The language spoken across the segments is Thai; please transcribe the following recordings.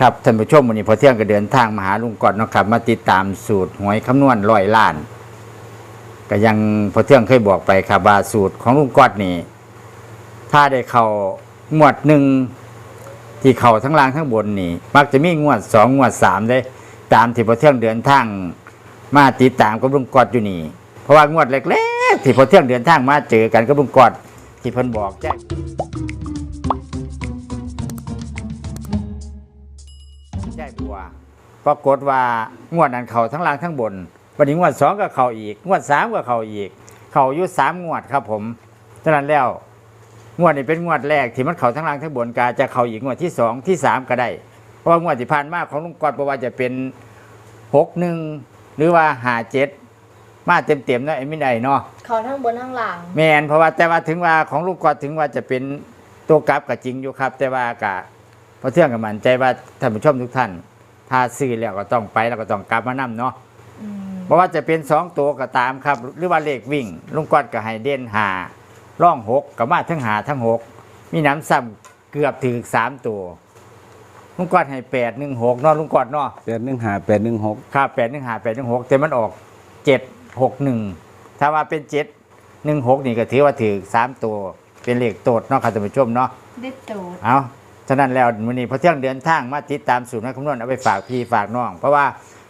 ครับท่านผู้ชมวันนี้พอเที่ยงก็เดินทางมาหาลุงกอดเนาะครับ มาติดตามสูตรหวยคำนวณร้อยล้าน ก็ยังพอเที่ยงเคยบอกไปครับว่าสูตรของลุงกอดนี่ถ้าได้เข้างวดหนึ่งที่เข้าทั้งล่างทั้งบนนี่ มักจะมีงวดสองงวดสามเลยตามที่พอเที่ยงเดินทาง มาติดตามกับลุงกอดอยู่นี่ เพราะว่างวดแรกๆที่พอเที่ยงเดินทางมาเจอกันกับลุงกอดที่เพิ่นบอกแจ้ง ปรากฏว่างวดนั้นเขาทั้งล่างทั้งบน วันนี้งวดสองก็เขาอีก งวดสามก็เขาอีก เขาอยู่สามงวดครับผมฉะนั้นแล้วงวดนี้เป็นงวดแรกที่มันเขาทั้งล่างทั้งบนกาจะเขาอีกงวดที่สองที่สามก็ได้ เพราะว่างวดที่ผ่านมาของลุงกอดบอกว่าจะเป็นหกหนึ่งหรือว่าหาเจ็ดมาเต็มเต็มๆเนาะไอ้ไม่ได้เนาะเขาทั้งบนทั้งหลังแมนเพราะว่าแต่ว่าถึงว่าของลูกกอดถึงว่าจะเป็นตัวกราฟก็จริงอยู่ครับ แต่ว่ากะพอเที่ยงกับมันใจว่าท่านผู้ชมทุกท่าน ถ้าซื้อแล้วก็ต้องไปแล้วก็ต้องกลับมานํเนาะอืมเพราะว่าจะเป็นสองตัวก็ตามครับ หรือว่าเลขวิ่ง ลุงกอดก็ให้เด่นหาร่องหกกับมาทั้งหาทั้งหกมีน้ำซ้ำเกือบถึงสามตัวลุงกอดให้แปดหนึ่งหกเนาะลุงกอดเนาะแปดหนึ่งหาแปดหนึ่งหกครับแปดหนึ่งหาแปดหนึ่งหกแต่มันออกเจ็ดหกหนึ่งถ้าว่าเป็นเจ็ดหนึ่งหกนี่ก็ถือว่าถือสามตัวเป็นเลขโตดเนาะครับท่านผู้ชมเนาะได้ตูดเอา ฉะนั้นแล้ววันนี้พอเที่ยงเดินทางมาติดตามสูตรนักคำนวณเอาไปฝากพี่ฝากน้อง เพราะว่า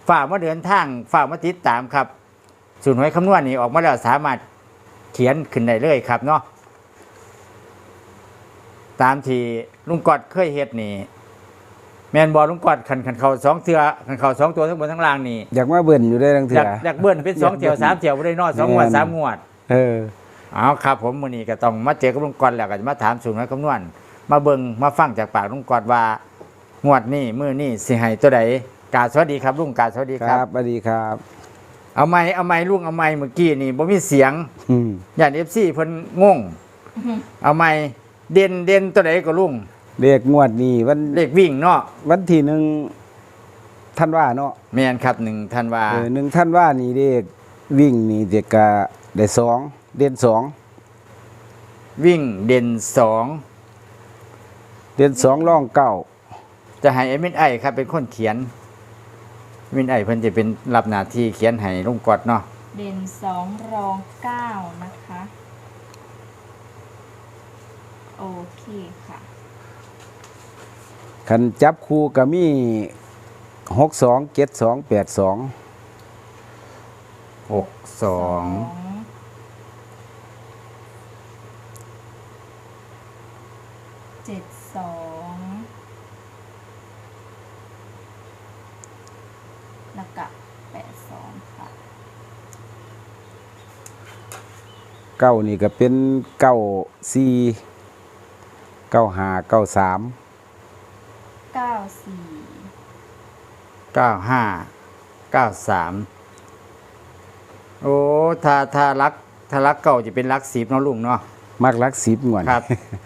ฝากมาเดินทางฝากมาติดตามครับ สูตรหวยคำนวณนี่ออกมาแล้วสามารถเขียนขึ้นได้เลยครับเนาะตามที่ลุงกอดเคยเฮ็ดนี่แมนบอลลุงกอดขันขันเขาสองเทือขันเขาสองตัวทั้งบนทั้งล่างนี่อยากมาเบิ่นอยู่ได้ทั้งเถื่อยากออยากเบิ้ลเป็นสองเที่ยวสามเที่ยวบ่ได้นอสองงวดแม่นสามงวด เออเอาครับ ผมมื้อนี้ก็ต้องมาเจอกับลุงกอดแล้วก็จะมาถามสูตรหวยคำนวณ มาเบิ่งมาฟังจากปากลุงกอดว่างวดนี้มื้อนี้สิให้ตัวใดกราบสวัสดีครับลุงกราบสวัสดีคครัรับ บสวัสดีครับ เอาไม้เอาไม้ลุงเอาไม้เมื่อกี้นี่บ่มีเสียงอืมย่าน FC เพิ่นงงเอาไม้เด่นเด่นตัวใดก็ลุงเลขงวดนี้วันเลขวิ่งเนาะวันที่หนึ่งท่านว่าเนาะแม่นครับ1ธันวาเออหนึ่งท่านว่านี่เลขวิ่งนี่เด็กกะได้สองเด่นสองวิ่งเด่นสอง เด่นสองร่องเก้าจะให้เอมินไอครับเป็นคนเขียนเอมินไอเพิ่นจะเป็นรับหน้าที่เขียนให้ลุงกอดเนาะเด่นสองรองเก้านะคะ โอเคค่ะคันจับคู่ก็มีหกสองเจ็ดสองแปดสองหกสองเจ็ดสองแล้วก็แปดสองค่ะ เก้านี่ก็เป็นเก้าสี่เก้าห้าเก้าสามเก้าสี่เก้าห้าเก้าสามโอ้ถ้าถ้ารักถ้ารักเก่าจะเป็นรักสิบเนาะลุงเนาะมักรักสิบงวดครับ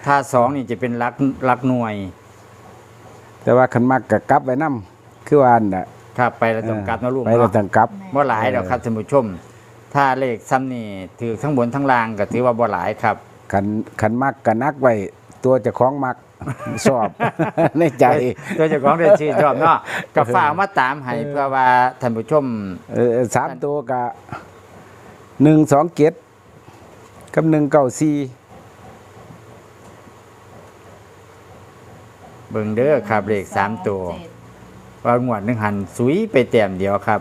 ถ้าสองนี่จะเป็นรักรักหน่วย แต่ว่าคันมักกะกลับไว้นำคือว่าอันน่ะครับไปแล้วต้องกลับเนาะลุงไปแล้วเนาะต้องกลับ บ่หลายดอกครับท่านผู้ชม ถ้าเลขซ้ำนี่ถือทั้งบนทั้งล่างก็ถือว่าบ่หลายครับคันคันมักกะนักไว้ตัวเจ้าของมัก ชอบ ในใจ โดยเฉพาะได้ชื่นชอบเนาะกับฝากมาตามให้เพื่อว่าท่านผู้ชม เออสามตัวกะหนึ่งสองเจ็ดกับหนึ่งเก้าสี่เบิ่งเด้อครับเลขสามตัวเจ็ดว่างวดหนึ่งหันสุยไปแต้มเดียวครับ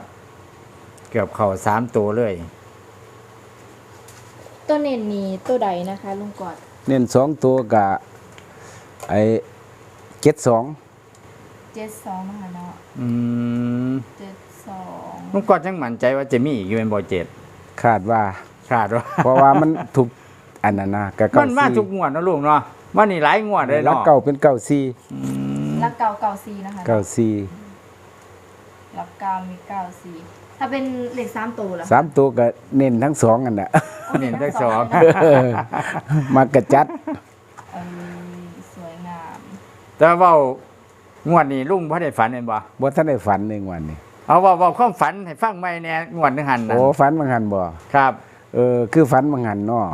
เกือบเข้าสามตัวเลย ตัวเน้นนี้ตัวใดนะคะลุงกอดเน้นสองตัวกะไอเจ็ดสองเจ็ดสองนะคะเนาะอืมเจ็ดสองลุงกอดยังมั่นใจว่าจะมีอีกอยู่เป็นบ่เจ็ดคาดว่า ขาดว่าเพราะว่ามันถูกอันนั้นนะกะเก้ามันมาสี่ทุกงวดเนาะลุงเนาะมันนี่หลายงวดเลยแล้วเนาะเก้าเป็นเก้าสี่อืมแล้วเก้าเก้าสี่นะคะเก้าสี่แล้วเก้ามีเก้าสี่ถ้าเป็นเลขสามตัวล่ะสามตัวก็เน้นทั้งสองอันน่ะอา เน้นทั้งสองเลยนะเออมากระจัด เออสวยงามแต่ว่าเว้างวดนี้ลุงบ่ได้ฝันเห็นบ่บ่ท่านได้ฝันในวันนี้เอาเว่าเว่าความฝันให้ฟังใหม่แน่งวดหนึงหันนั่นโอ้ฝันบางหันบ่ครับเออคือฝันบางหันเนาะ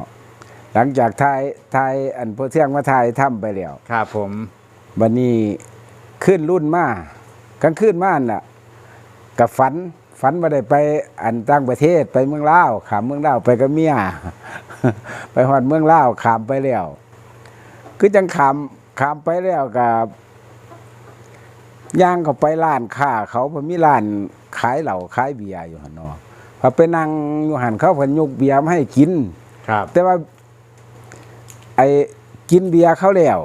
หลังจากทายทายอันพอเที่ยงมาทายถ้ำไปแล้วครับผมบัดนี้ขึ้นรุ่นมากลางคืนมาน่ะกับฝัน ฝันว่าได้ไปอันต่างประเทศไปเมืองลาวขามเมืองลาวไปกับเมียไปฮอดเมืองลาวขามไปแล้วคือจังขามขามไปแล้วกับย่างเขาไปร้านค้าเขาพอมีร้านขายเหล้าขายเบียร์อยู่หันเนาะพอไปนั่งอยู่หันเขาเพิ่นยกเบียร์มาให้กิน ครับ แต่ว่า ไอ้กินเบียร์เขาแล้ว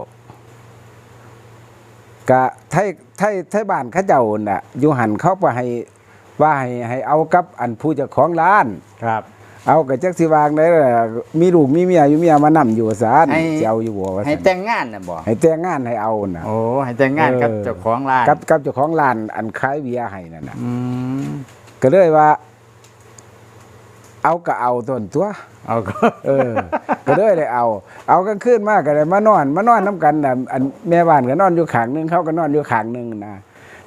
กะไทยไทยไทยบ้านเขาเจ้าน่ะอยู่หันเขาไปให้ ว่าให้ให้เอากับอันผู้เจ้าของร้าน ครับ เอากับจักสิวางได้ล่ะมีลูกมีเมียอยู่เมียมานํอยู่ซานให้สิเอาอยู่บ่ว่าให้ซั่นแต่งงานน่ะบ่ให้แต่งงานให้เอาน่ะ โอ้ให้แต่งงานกับเออ เจ้าของร้านกับกับเจ้าของร้านอันขายเบียร์ให้นั่นน่ะ อืมก็เลยว่า เอาก็เอาต้นตัว เอาก็ เออ ก็เลยได้เอา เอากลางคืนมากก็เลยมานอน มานอนน้กันน่ะอันแม่บ้านก็นอนอยู่ข้างหนึงเขาก็นอนอยู่ข้างหนึงนะ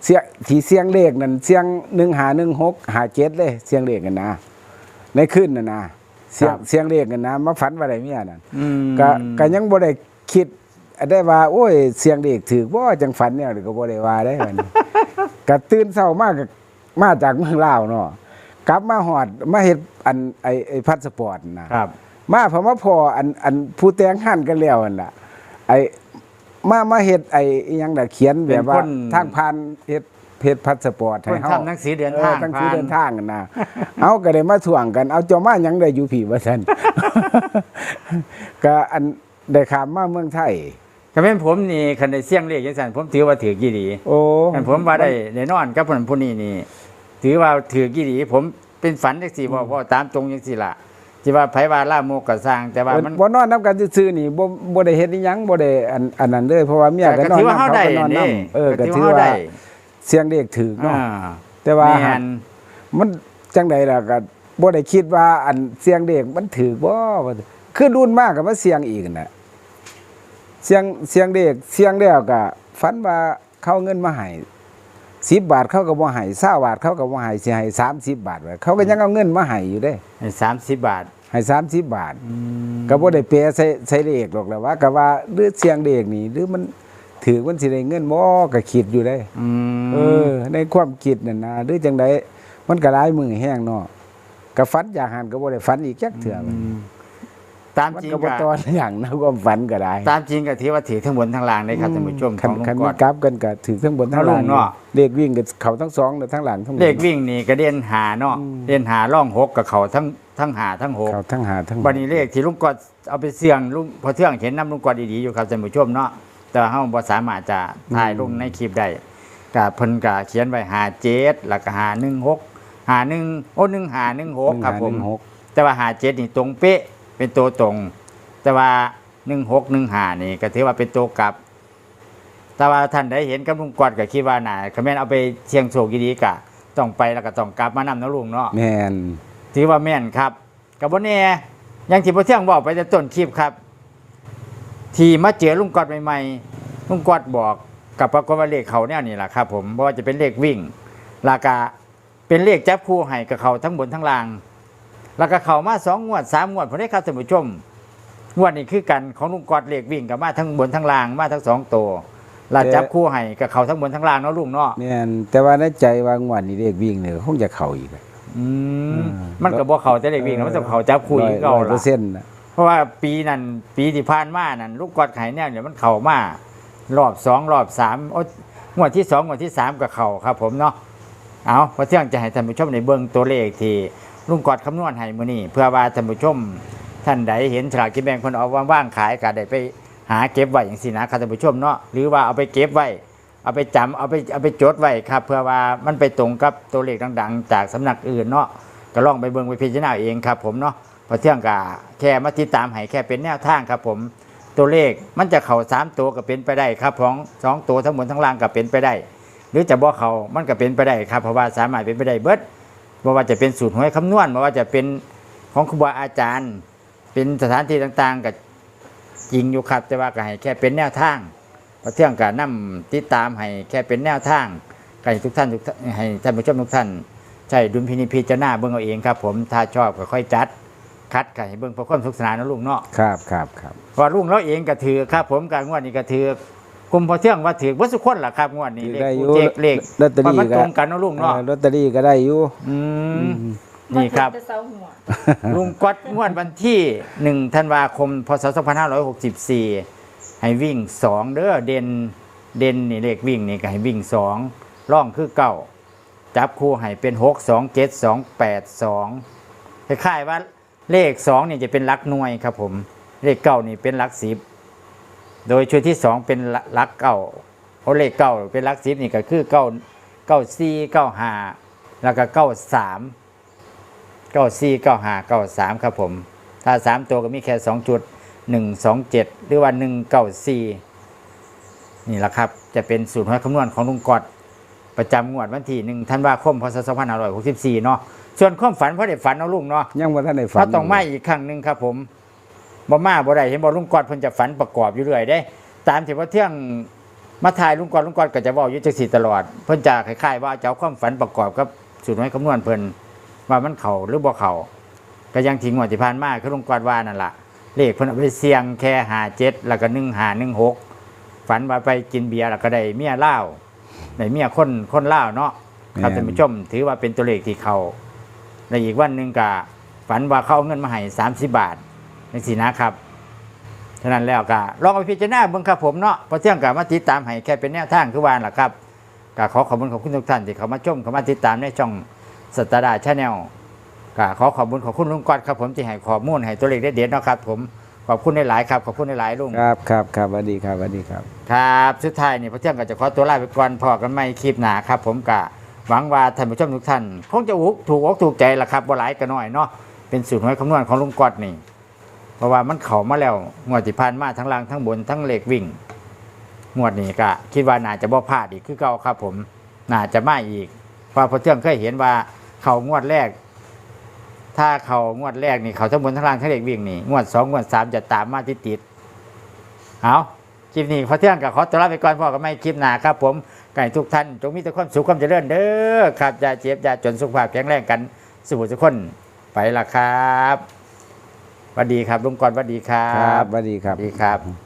เสียงที่เสียงเลขนั่นเสียงหนึ่งหาหนึ่งหกหาเจ็ดเลยเสียงเลขกันนะในคืนน่ะนะเสียงเสียงเลขกันนะมาฝันว่าอะไรเมียนั่นอืมก็ก็ยังบ่ได้คิดได้ว่า โอ้ย เสียงเลขถือบ่จังฝันเนี่ยก็บ่ได้ว่าได้บัดนี้ก็ตื่นเช้ามากมาจากเมืองลาวเนาะกลับมาหอดมาเฮ็ดอันไอไอพาสปอร์ตนะครับ มาเพอมาพออันอันผู้แต่งหันกันแล้วนั่นล่ะไอ มามาเฮ็ดไออิหยังน่ะเขียนแบบว่าเป็นคน ทางผ่านเฮ็ดเฮ็ดพาสปอร์ตคให้นเฮา ทำหนังสือเดินทางออหนังสือผ่านเดินทางนั่นนะ เอาก็ได้มาถ่วงกัน เอาเจ้ามาหยังได้อยู่ผีว่าซั่น ก็อันได้ขามมาเมืองไทยถ้าเป็นผมนี่คันได้เสี่ยงเลขจังซั่นผมถือว่าถือกี่ดีโอ้คันผมว่าได้ได้นอนกับเพิ่นผู้นี้นี่ ถือว่าถือกี่ดี ผมเป็นฝันจังซี่บ่บ่ตามตรงจังซี่ล่ะ ที่ว่าไผว่าล่ามกก็สร้าง แต่ว่ามันบ่นอนนํกันซื่อๆนี่บ่บ่ได้เฮ็ดอิหยังบ่ได้อันอันนั้นเลยเพราะว่าเมียก็ก็นอนถือว่านํเฮาเขาได้ก็นอนนํนี่เออก็ถือถือว่าเฮาว่าได้เสียงเด็กถือเนาะอ่าแต่ว่าแม่นมันจังใดล่ะก็บ่ได้คิดว่าอันเสียงเด็กมันถือบ่ว่าคือรุ่นมากก็มาเสียงอีกน่ะเสียงเสียงเด็กเสียงแล้วก็ฝันว่าเขาเอาเงินมาให้10บาทเขาก็บ่ให้20บาทเขาก็บ่ให้สิให้30 บาทไว้เขาก็ยังเอาเงินมาให้อยู่เด้ให้30 บาท ให้30บาท ก็บ่ได้เปย์ใส่ใส่เลขหรอกแหล้วว่าก็ว่าหรือเสียงเด็กนี่หรือมันถือมันสิได้เงินบ่ก็คิดอยู่ได้อืมเออ ในความคิดนั่นนะหรือจังไดมันก็หลายมือแห้งเนาะก็ฝันอยากหันก็บ่ได้ฝันอีกจักเทื่อมันตามมันจริงก็บ่ก็ตอนอย่างนะความฝันก็ได้ ตามจริงก็ถือว่าถือทั้งบนทั้งล่างเลยครับท่านผู้ชมขคันองลุงคันกมีอดกราฟกันก็ถือทั้งบนทั้งล่างทั้งลุงเนาะเลขวิ่งก็เขาทั้งสองและทั้งหลังทั้งบนเลขวิ่งนี่ก็เด่นหาเนาะอืมเด่นหาร่องหกกับเขาทั้ง ทั้งหาทั้งหกเขาทั้งหาทั้งบัดนี้เลขที่ลุงกอดเอาไปเสี่ยงลุงพอเที่ยงเห็นน้ำลุงกอดดีๆอยู่ครับท่านผู้ชมเนาะแต่ว่าเฮาบ่สามารถจะถ่ายลงในคลิปได้ก็เพิ่นก็เขียนไว้หาเจ็ดแล้วก็หาหนึ่งหกหาหนึ่งโอ้หนึ่งหาหนึ่งหกครับผมหนึ่งหาหนึ่งหกแต่ว่าหาเจ็ดนี่ตรงเป๊ะเป็นตัวตรง แต่ว่าหนึ่งหกหนึ่งหานี่ก็ถือว่าเป็นตัวกลับ แต่ว่าท่านได้เห็นกับลุงกอดก็คิดว่าน่ะคอมเมนเอาไปเสี่ยงโชคดีๆกะต้องไปแล้วก็ต้องกลับมานำนะลุงเนาะแม่น ถือว่าแม่นครับกับวันนี้อยังที่พอเที่ยงบอกไปแต่ต้นคลิปครับ ที่มาเจอลุงกอดใหม่ๆลุงกอดบอกกับปรากฏว่าเลขเขาเนี่ยนี่แหละครับ ผมเพราะว่าจะเป็นเลขวิ่งราคาเป็นเลขจับคู่ให้กับเขาทั้งบนทั้งล่างแล้วก็เขามาสองงวดสามงวดผมได้ครับท่านผู้ชมงวดนี้คือกันของลุงกอดเลขวิ่งกับมาทั้งบนทั้งล่างมาทั้งสองตัวลาจับคู่ให้กับเขาทั้งบนทั้งล่างเนาะลุงเนาะแม่นแต่ว่าในใจว่างวดนี้เลขวิ่งเนี่ยคงจะเข้าอีกอะอืม อืมมันก็บอกเขาจะเลขวิ่งแล้วมันต้องเขาจับคู่อีกเก่าร้อยเปอละร์เซ็นต์น่ะ เพราะว่าปีนั้นปีที่ผ่านมานั่นลูกกอดไข่แนวเนี่ยมันเข่ามารอบสองรอบสามโอ้งวดที่สองงวดที่สามกับเข่าครับ ผมเนาะเอาพอเที่ยงจะให้ท่านผู้ชมในเบื้องตัวเลขที่ลุงกอดคำนวณให้มื้อนี้เพื่อว่าท่านผู้ชมท่านใดเห็นฉลากกินแบ่งคนเอาว่างๆขายก็ได้ไปหาเก็บไว้อย่างสินะครับท่านผู้ชมเนาะหรือว่าเอาไปเก็บไว้ เอาไปจำเอาไปเอาไปจดไว้ครับ เพื่อว่ามันไปตรงกับตัวเลขดังๆ จากสำนักอื่นเนาะก็ลองไปเบิ่งไปพิจารณาเองครับ ผมเนาะพอเที่ยงกะแค่มาติดตามให้แค่เป็นแนวทางครับ ผมตัวเลขมันจะเข่าสามตัวก็เป็นไปได้ครับของสองตัวทั้งบนทั้งล่างก็เป็นไปได้ หรือจะบ่เข่ามันก็เป็นไปได้ครับ เพราะว่าสามารถเป็นไปได้เบิดบ่ว่าจะเป็นสูตรหวยคำนวณบ่ว่าจะเป็นของครูบาอาจารย์ เป็นสถานที่ต่างๆก็จริงอยู่ครับ แต่ว่าก็ให้แค่เป็นแนวทาง พอเที่ยงก็นํติดตามให้แค่เป็นแนวทางก็ให้ทุกท่านทุกท่านให้ท่านผู้ชมทุกท่านใช้ดุลพินิจพิจารณาเบิ่งเอาเองครับผมถ้าชอบก็ค่อยจัดคัดก็ให้เบิ่งเพื่อความสุขสนานนะลุงเนาะครับครับครับเพราะลุงเราเองก็ถือครับ ผมการงวดนี้ก็ถือกลุ่มพอเที่ยงว่าถือว่าสุกคนล่ะครับงวดนี้ถือเลขได้อยู่กูเจกเลขลอตเตอรี่มันก็ตรงกันเนาะลุงเนาะเออลอตเตอรี่ก็ได้อยู่อืมนี่ครับมันจะเสาหัวลุงก๊อตงวดวันที่หนึ่งธันวาคมพศ2564 ให้วิ่งสองเด้อเด่นเด่นนี่เลขวิ่งนี่ก็ให้วิ่งสองร่องคือเก้าจับคู่ให้เป็นหกสองเจ็ดสองแปดสองคล้ายๆว่าเลขสองนี่จะเป็นลักหน่วยครับผมเลขเก้านี่เป็นลักสิบโดยชุดที่สองเป็นลักเก้าเพราะเลขเก้าเป็นลักสิบนี่ก็คือเก้าเก้าสี่เก้าห้าแล้วก็เก้าสามเก้าสี่เก้าห้าเก้าสามครับผม ถ้าสามตัวก็มีแค่สองจุด หนึ่งสองเจ็ดหรือว่าหนึ่งเก้าสี่นี่แหละครับ จะเป็นสูตรหวยคำนวณของลุงกอดประจำงวดวันที่หนึ่งธันวาคมพศสองพันห้าร้อยหกสิบสี่เนาะส่วนความฝันเพราะได้ฝันเอาลุงเนาะยังบ่ทันได้ฝันถ้าต้องมาอีกครั้งหนึ่งครับผมบ่มาบ่ได้เห็นบ่ลุงกอดเพิ่นจะฝันประกอบอยู่เรื่อยได้ ตามที่ว่าเที่ยงมาถ่ายลุงกอดลุงกอดก็จะเว้าอยู่จังซี่ตลอด เพิ่นจะคล้ายๆว่าจะเอาความฝันประกอบกับสูตรหวยคำนวณเพิ่นว่ามันเข้าหรือบ่เข้าก็ยังทิ้งว่าที่ผ่านมาคือลุงกอดว่านั่นล่ะ เลขเพิ่นเอาไปเสี่ยงแค่57แล้วก็1516ฝันว่าไปกินเบียร์แล้วก็ได้เมียเลาวได้เมียคนคนเลาเนาะครับท่านผู้ชมถือว่าเป็นตัวเลขที่เขาในอีกวันหนึ่งก็ฝันว่าเขาเอาเงินมาให้สามสิบบาทในสีนะครับฉะนั้นแล้วก็ลองเอาไปพิจารณาเบิ่งครับผมเนาะพอเที่ยงกับมาติดตามให้แค่เป็นแนวทางคือวานล่ะครับก็ขอขอบคุณขอบคุณทุกท่านที่เขามาชมเขามาติดตามในช่องสตาร์ดาชาแนล ก็ขอขอบคุณขอบคุณลุงกอดครับผมที่ให้ข้อมูลให้ตัวเลขเด็ดๆเนาะครับผมขอบคุณหลายๆครับขอบคุณหลายๆลุงครับครับครับสวัสดีครับสวัสดีครับ ครับสุดท้ายนี่พระเที่ยงก็จะขอตัวลาไปก่อนพอกันไม่คลิปหนาครับ ผมกะหวังว่าท่านผู้ชมทุกท่านคงจะอุกถูกอกถูกใจละครับบ่หลายก็น้อยเนาะเป็นสูตรหวยคำนวณของลุงกอดนี่เพราะว่ามันเข้ามาแล้วงวดที่ผ่านมาทั้งล่างทั้งบนทั้งเลขวิ่งงวดนี้ก็คิดว่าน่าจะบ่พลาดอีกคือเก่าครับ ผมน่าจะมาอีกเพราะพระเที่ยงเคยเห็นว่าเขางวดแรก ถ้าเขางวดแรกนี่เขาทั้งบนทั้งล่างทั้งเลขวิ่งนี่งวดสองงวดสามจะตามมาติดติดๆเอาคลิปนี้พอเที่ยงกับขอตัวลาไปก่อนพ่อก็ไม่คลิปหนาครับ ผมไก่ทุกท่านจงมีแต่ความสุขความเจริญเด้อครับอย่าเจ็บอย่าจนสุขภาพแข็งแรงกันสู่ทุกคนไปละครับสวัสดีครับลุงกรสวัสดีครัครับบสวัสดีคสรัวับสดีครับ